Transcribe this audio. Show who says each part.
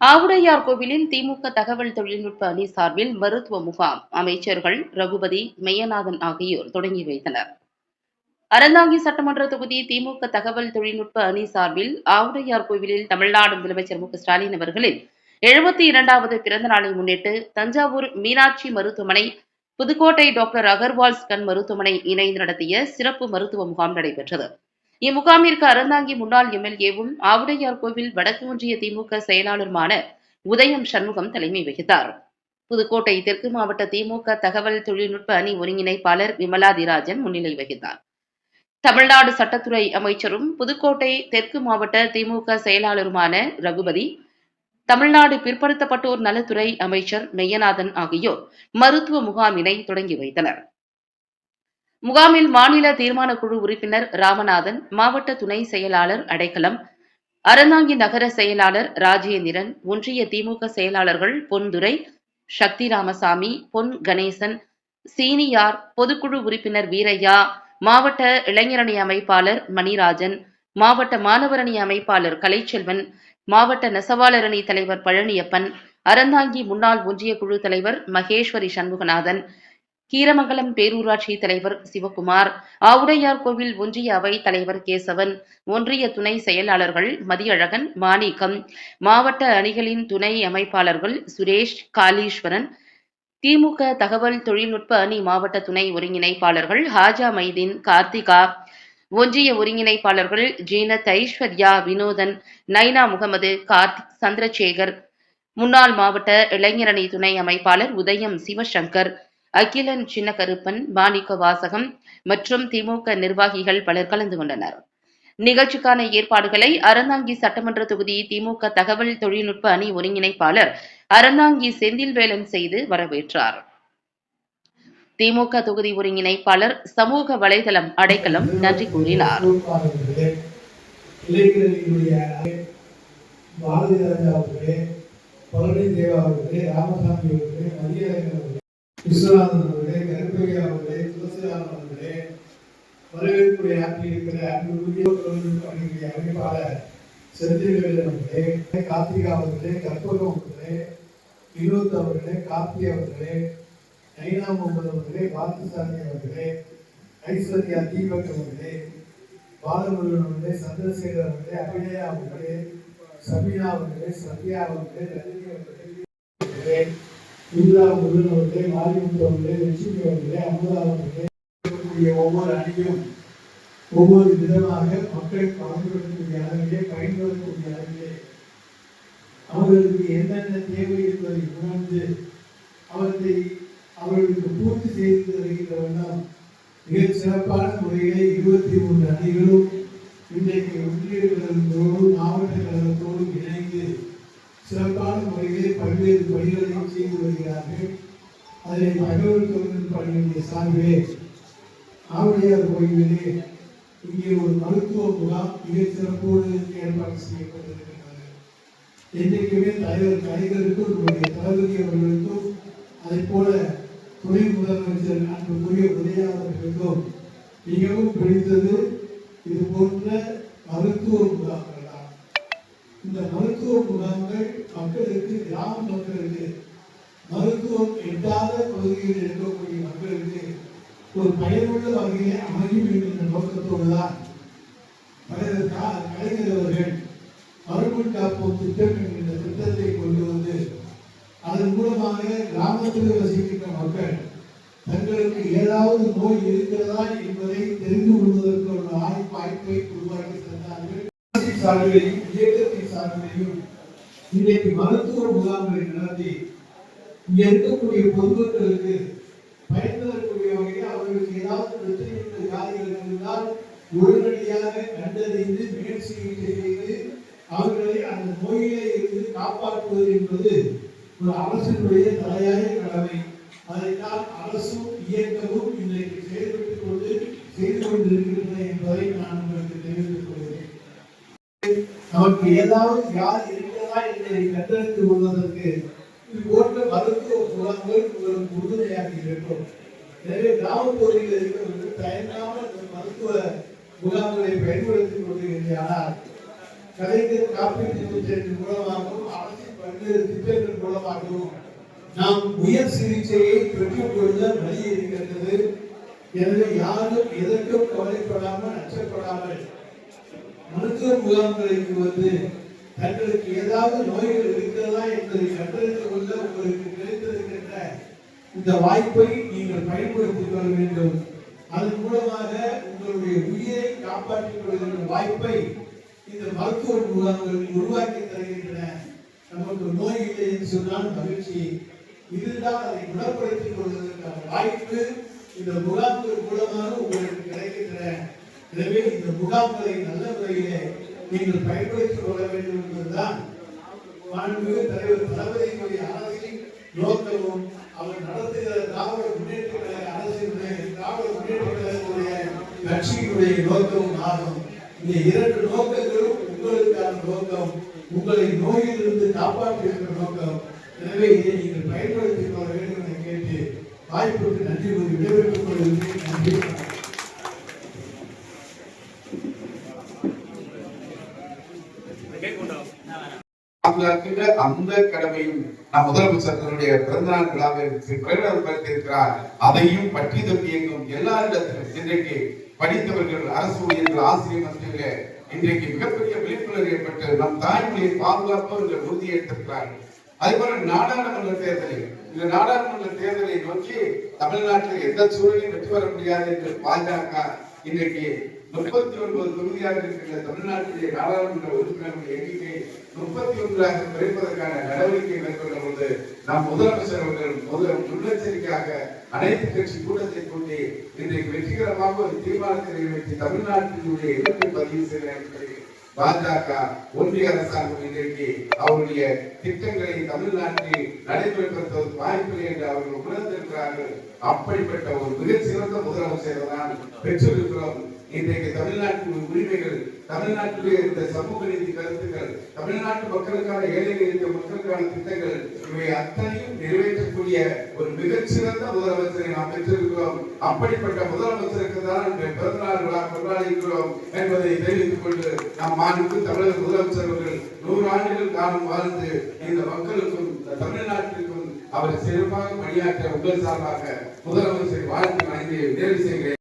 Speaker 1: ஆவுடையார் கோவிலில் திமுக தகவல் தொழில்நுட்ப அணி சார்பில் மருத்துவ முகாம். அமைச்சர்கள் ரகுபதி மெய்யநாதன் ஆகியோர் தொடங்கி வைத்தனர். அறந்தாங்கி சட்டமன்ற தொகுதி திமுக தகவல் தொழில்நுட்ப அணி சார்பில் ஆவுடையார் கோவிலில் தமிழ்நாடு முதலமைச்சர் மு. ஸ்டாலின் அவர்களின் எழுபத்தி இரண்டாவது பிறந்த நாளை முன்னிட்டு தஞ்சாவூர் மீனாட்சி மருத்துவமனை புதுக்கோட்டை டாக்டர் அகர்வால்ஸ் கண் மருத்துவமனை இணைந்து நடத்திய சிறப்பு மருத்துவ முகாம் நடைபெற்றது. இம்முகாமிற்கு அறந்தாங்கி முன்னாள் எம்எல்ஏவும் ஆவுடையார் கோவில் வடக்கு ஒன்றிய திமுக செயலாளருமான உதயம் சண்முகம் தலைமை வகித்தார். புதுக்கோட்டை தெற்கு மாவட்ட திமுக தகவல் தொழில்நுட்ப அணி ஒருங்கிணைப்பாளர் விமலாதிராஜன் முன்னிலை வகித்தார். தமிழ்நாடு சட்டத்துறை அமைச்சரும் புதுக்கோட்டை தெற்கு மாவட்ட திமுக செயலாளருமான ரகுபதி தமிழ்நாடு பிற்படுத்தப்பட்டோர் நலத்துறை அமைச்சர் மெய்யநாதன் ஆகியோர் மருத்துவ முகாமினை தொடங்கி வைத்தனர். முகாமில் மாநில தீர்மான குழு உறுப்பினர் ராமநாதன் மாவட்ட துணை செயலாளர் அடைக்கலம் அறந்தாங்கி நகர செயலாளர் ராஜேந்திரன் ஒன்றிய திமுக செயலாளர்கள் பொன்துரை சக்தி ராமசாமி பொன் கணேசன் சீனியார் பொதுக்குழு உறுப்பினர் வீரையா மாவட்ட இளைஞரணி அமைப்பாளர் மணிராஜன் மாவட்ட மாணவரணி அமைப்பாளர் கலைச்செல்வன் மாவட்ட நெசவாளரணி தலைவர் பழனியப்பன் அறந்தாங்கி முன்னாள் ஒன்றிய குழு தலைவர் மகேஸ்வரி சண்முகநாதன் கீரமங்கலம் பேரூராட்சி தலைவர் சிவகுமார் ஆவுடையார் கோவில் ஒன்றிய அவை தலைவர் கேசவன் ஒன்றிய துணை செயலாளர்கள் மதியழகன் மாணிக்கம் மாவட்ட அணிகளின் துணை அமைப்பாளர்கள் சுரேஷ் காளீஸ்வரன் திமுக தகவல் தொழில்நுட்ப அணி மாவட்ட துணை ஒருங்கிணைப்பாளர்கள் ஹாஜா மைதீன் கார்த்திகா ஒன்றிய ஒருங்கிணைப்பாளர்கள் ஜீனத் ஐஸ்வர்யா வினோதன் நைனா முகமது கார்த்திக் சந்திரசேகர் முன்னாள் மாவட்ட இளைஞரணி துணை அமைப்பாளர் உதயம் சிவசங்கர் அகிலன் சின்னகருப்பன் மாணிக்க வாசகம் மற்றும் திமுக நிர்வாகிகள் பலர் கலந்து கொண்டனர். நிகழ்ச்சிக்கான ஏற்பாடுகளை அறந்தாங்கி சட்டமன்ற தொகுதி திமுக தகவல் தொழில்நுட்ப அணி ஒருங்கிணைப்பாளர் அறந்தாங்கி செந்தில்வேலன் செய்து வரவேற்றார். திமுக தொகுதி ஒருங்கிணைப்பாளர் சமூக வலைதளம் அடைக்கலம் நன்றி கூறினார்.
Speaker 2: பாரதி ராஜா அவர்களே பழனி தேவா அவர்களே ராமசாமி அவர்களே மதியழகன் விஸ்வநாதன் அவர்களே கருப்பையா அவர்களே துளசிராமன் அவர்களே வரவேற்புரை ஆற்றியிருக்கிற அன்புக்குரிய தொழில்நுட்ப அமைப்பாளர் செந்தில்வேலன் அவர்களே கார்த்திகா அவர்களே கற்பகம் அவர்களே வினோத் அவர்களே கார்த்தி அவர்களே நைனா முகமது அவர்களே பார்த்தசாமி அவர்களே ஐஸ்வர்யா தீபக் அவர்களே பாலமுருகன் அவர்களே சந்திரசேகர் அவர்களே அபிநயா அவர்களே சபீனா அவர்களே சத்யா அவர்களே ரஜினி அவர்களே இந்திரா முருகன் அவர்களே மாரிமுத்து அவர்களே லட்சுமி அவர்களே அமுதா அவர்களே ஒவ்வொரு அணியும் ஒவ்வொரு விதமாக மக்கள் கலந்து கொள்ளக்கூடிய அளவிலே பயன்படக்கூடிய அளவிலே அவர்களுக்கு என்னென்ன தேவை என்பதை உணர்ந்து அவற்றை அவர்களுக்கு பூர்த்தி செய்து தருகின்ற வண்ணம் மிகச் சிறப்பான முறையிலே இருபத்தி மூன்று அணிகளும் இன்றைக்கு ஒன்றிய கழகத்தோடும் மாவட்ட கழகத்தோடும் இணைந்து சிறப்பான முறையிலே பல்வேறு பணிகளையும் செய்து வருகிறார்கள். அதில் தகவல் தொழில் பணியினுடைய சார்பிலே ஆவுடையார் கோயிலிலே இங்கே ஒரு மருத்துவ முகாம் மிக சிறப்போடு ஏற்பாடு செய்யப்பட்டிருக்கிறது. என்றைக்குமே தலைவர் கலைஞருக்கும் நம்முடைய தளபதி அவர்களுக்கும் அதை போல துணை முதலமைச்சர் அன்புக்குரிய உதயாளர்களுக்கும் மிகவும் பிடித்தது இது போன்ற மருத்துவ முகாம்கள் இந்த மருத்துவ முகாம்கள் மக்களுக்கு கிராம மக்களுக்கு மருத்துவம் எட்டாத பகுதியில் இருக்கக்கூடிய மக்களுக்கு ஒரு பயனுள்ள வகையிலே அமையும் என்கின்ற நோக்கத்தோடு தான் தலைவர் கலைஞர் அவர்கள் மறுபடி காப்போம் திட்டம் என்கின்ற திட்டத்தை கொண்டு வந்து அதன் மூலமாக கிராமத்தில் வசிக்கின்ற மக்கள் தங்களுக்கு ஏதாவது நோய் இருக்கிறதா என்பதை தெரிந்து கொள்வதற்கு ஒரு வாய்ப்பு வாய்ப்பை உருவாக்கி தந்தார்கள். அரசின் சார்பிலையும் இன்றைக்கு மருத்துவ முகாம்களை நடத்தி இங்க இருக்கக்கூடிய பொதுமக்களுக்கு பயன் வகையில் அவர்களுக்கு ஏதாவது பிரச்சனைகள் காரியங்கள் இருந்தால் உடனடியாக கண்டறிந்து மேல் செய்து அவர்களை அந்த நோயிலே இருந்து காப்பாற்றுவது என்பது ஒரு அரசினுடைய தலையாய கடமை. அதைத்தான் அரசும் இயக்கமும் இன்றைக்கு செயல்பட்டுக் கொண்டு செய்து கொண்டிருக்கின்றன என்பதை நான் உங்களுக்கு தெரிவித்துக் நமக்கு ஏதாவது யார் இருக்கிறதா என்பதை கண்டறிந்து கொள்வதற்கு இது போன்ற மருத்துவ முகாம்கள் உங்களுக்கு உறுதுணையாக இருக்கும் எனவே கிராமப்பகுதியில் இருக்கிறவர்கள் தயங்காமல் மருத்துவ முகாம்களை பயன்படுத்திக் கொண்டிருக்கிறார் கலைஞர் காப்பீட்டு திட்டத்தின் மூலமாகவும் அரசின் பல்வேறு திட்டங்கள் மூலமாகவும் நாம் உயர் சிகிச்சையை பெற்றுக்கொள்ள வழி இருக்கின்றது. எனவே யாரும் எதற்கும் கவலைப்படாமல் அச்சப்படாமல் மருத்துவ முகாம்களுக்கு வந்து தங்களுக்கு ஏதாவது நோய்கள் இருக்கிறதா என்பதை கண்டறிந்து கொள்ள உங்களுக்கு கிடைத்திருக்கின்ற இந்த வாய்ப்பை நீங்கள் பயன்படுத்திக் கொள்ள வேண்டும். அதன் மூலமாக உங்களுடைய உயிரை காப்பாற்றிக் கொள்கின்ற வாய்ப்பை இந்த மருத்துவ முகாம்கள் உருவாக்கி தருகின்றன. நமக்கு நோய் இல்லை என்று சொன்னால் மகிழ்ச்சி. இதுதான் அதை குணப்படுத்திக் கொள்வதற்கான வாய்ப்பு இந்த முகாம்கள் மூலமாக உங்களுக்கு கிடைக்கின்றன. எனவே இந்த முகாம்களை நல்ல முறையிலே நீங்கள் பயன்படுத்திக் கொள்ள வேண்டும் என்பதுதான் மாண்புமிகு தலைவர் தளபதியினுடைய அரசின் நோக்கமும் அவர் நடத்துகிற திராவிட முன்னேற்ற கழக அரசினுடைய திராவிட முன்னேற்ற கழகத்துடைய கட்சியினுடைய நோக்கமும் ஆகும். இந்த இரண்டு நோக்கங்களும் உங்களுக்கான நோக்கம். உங்களை நோயிலிருந்து காப்பாற்றுகின்ற நோக்கம். எனவே இதை நீங்கள் பயன்படுத்திக் கொள்ள வேண்டும் என கேட்டு வாய்ப்புக்கு நன்றி கூறி விடைபெற்றுக் கொள்கிறேன் நன்றி வணக்கம்.
Speaker 3: பாதுகாக்கின்ற அந்த கடமையும் நம் முதலமைச்சர்களுடைய பிறந்தநாள் விழாவில் பிரகடனப்படுத்தியிருக்கிறார் அதையும் பற்றி தப்பி எங்கும் எல்லா இடத்திலும் இன்றைக்கு படித்தவர்கள் அரசு ஊழியர்கள் ஆசிரியர் மத்தியிலே இன்றைக்கு மிகப்பெரிய விழிப்புணர்வு ஏற்பட்டு நம் தாய்மொழியை பாதுகாப்பு என்ற உறுதி அதுபோல அதே போல நாடாளுமன்ற தேர்தலில் இந்த நாடாளுமன்ற தேர்தலை நோக்கி தமிழ்நாட்டில் எந்த சூழலையும் வெற்றி பெற முடியாது என்று பாஜக இன்றைக்கு முப்பத்தி ஒன்பது தொகுதியாக இருக்கின்ற தமிழ்நாட்டிலே நாடாளுமன்ற உறுப்பினர்களுடைய எண்ணிக்கை முப்பத்தி ஒன்றாக குறைப்பதற்கான நடவடிக்கை மேற்கொள்ளும் போது நாம் முதலமைச்சர் அவர்கள் முதல் முன்னெச்சரிக்கையாக அனைத்து கட்சி கூட்டத்தை கூட்டி இன்றைக்கு வெற்றிகரமாக ஒரு தீர்மானத்தை நிறைவேற்றி தமிழ்நாட்டினுடைய எதிர்ப்பை பதிவு செய்ய பாஜக ஒன்றிய அரசாங்கம் இன்றைக்கு அவருடைய திட்டங்களை தமிழ்நாட்டில் நடைமுறைப்படுத்துவதற்கு வாய்ப்பில்லை என்று அவர்கள் உணர்ந்திருக்கிறார்கள். அப்படிப்பட்ட ஒரு மிகச்சிறந்த முதலமைச்சரை தான் பெற்றிருக்கிறோம். இன்றைக்கு தமிழ்நாட்டு உரிமைகள் தமிழ்நாட்டிலே இருந்த சமூக நீதி கருத்துக்கள் தமிழ்நாட்டு மக்களுக்கான ஏழைகள் இருந்த மக்களுக்கான திட்டங்கள் இவை அத்தனையும் நிறைவேற்றக்கூடிய ஒரு மிகச்சிறந்த முதலமைச்சரை நாம் பெற்றிருக்கிறோம். அப்படிப்பட்ட முதலமைச்சருக்கு தான் இன்றைய பிறந்தநாள் விழா கொண்டாடுகிறோம் என்பதை தெரிவித்துக் கொண்டு நம் மாண்பு தமிழக முதலமைச்சர் அவர்கள் நூறு ஆண்டுகள் காலம் வாழ்ந்து இந்த மக்களுக்கும் தமிழ்நாட்டிற்கும் அவர் சிறப்பாக பணியாற்ற உங்கள் சார்பாக முதலமைச்சர் வாழ்த்து வழங்கி நிறைவு செய்கிறேன்